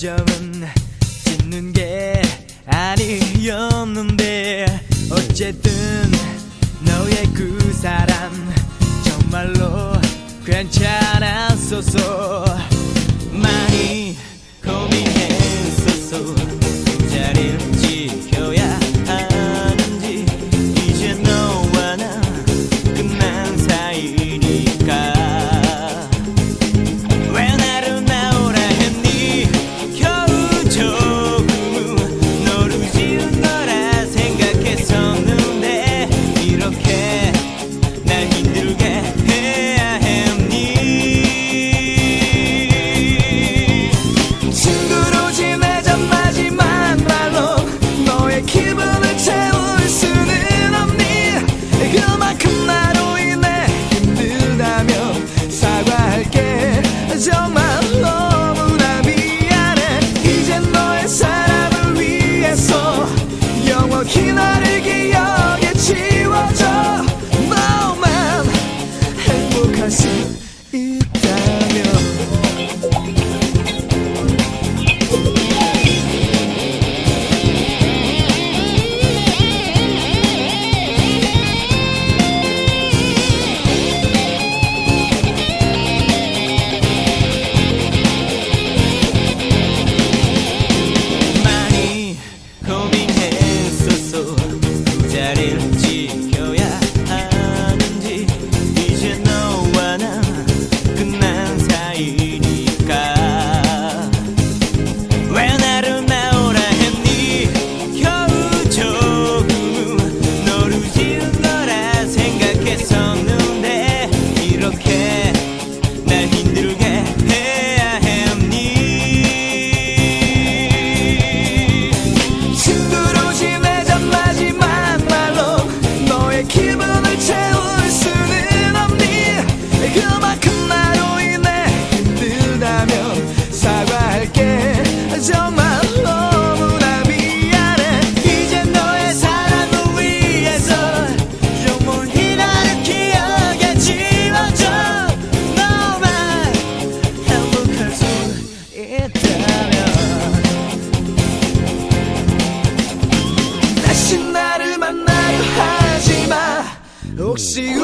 표정은 짓는 게 아니었는데 어쨌든 너의 그 사람 정말로 괜찮았었어 혹시